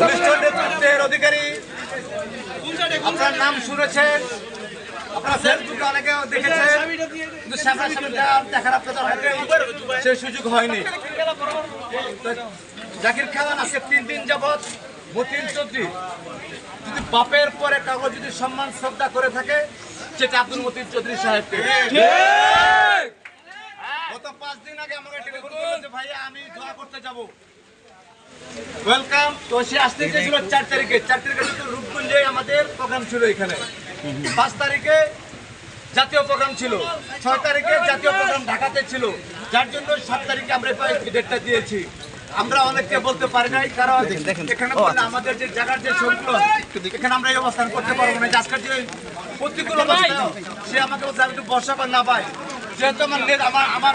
ঘনিষ্ঠ নেতৃত্বের অধিকারী। আপনার নাম শুনেছেন আপনারা ফেসবুকে অনেকে দেখেছেন কিন্তু সামনাসামনি দেখার আপনাদের সেই সুযোগ হয়নি। জাকির খান আজকে তিন দিন যাবৎ মতিন চৌধুরী যদি বাপের পরে কাগজ যদি সম্মান শ্রদ্ধা করে থাকে সেটা আব্দুল মতিন চৌধুরী সাহেবকে। গত পাঁচ দিন আগে আমাকে টেলিফোন করল যে ভাইয়া আমি দোয়া করতে যাব। ওয়েলকাম তো সে আসতে চেয়েছিল চার তারিখে। চার তারিখে রূপগঞ্জে আমাদের প্রোগ্রাম ছিল এখানে। পাঁচ তারিখে জাতীয় প্রোগ্রাম ছিল। ছয় তারিখে জাতীয় প্রোগ্রাম ঢাকাতে ছিল। যার জন্য সাত তারিখে আমরা ডেটটা দিয়েছি। আমরা অনেককে বলতে পারি নাই কারণ এখানে আমাদের যে জায়গার যে সংকলন এখানে আমরা এই অবস্থান করতে পারব না। আজকের যে প্রতিকূল অবস্থা সে আমাকে বলছে আমি একটু বর্ষা না পাই যেহেতু আমার আমার আমার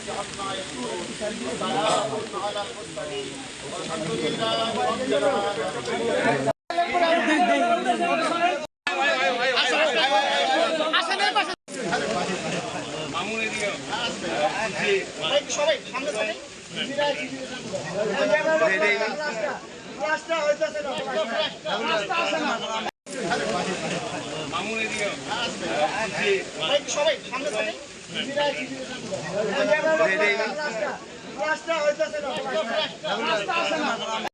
عما يشكرون سلام على المرسلين والحمد لله رب العالمين সবাই সামনে সবাই রাস্তা হইতেছে না রাস্তা আছে না মামুন এদিকে সবাই সামনে সবাই রাস্তা হইতেছে না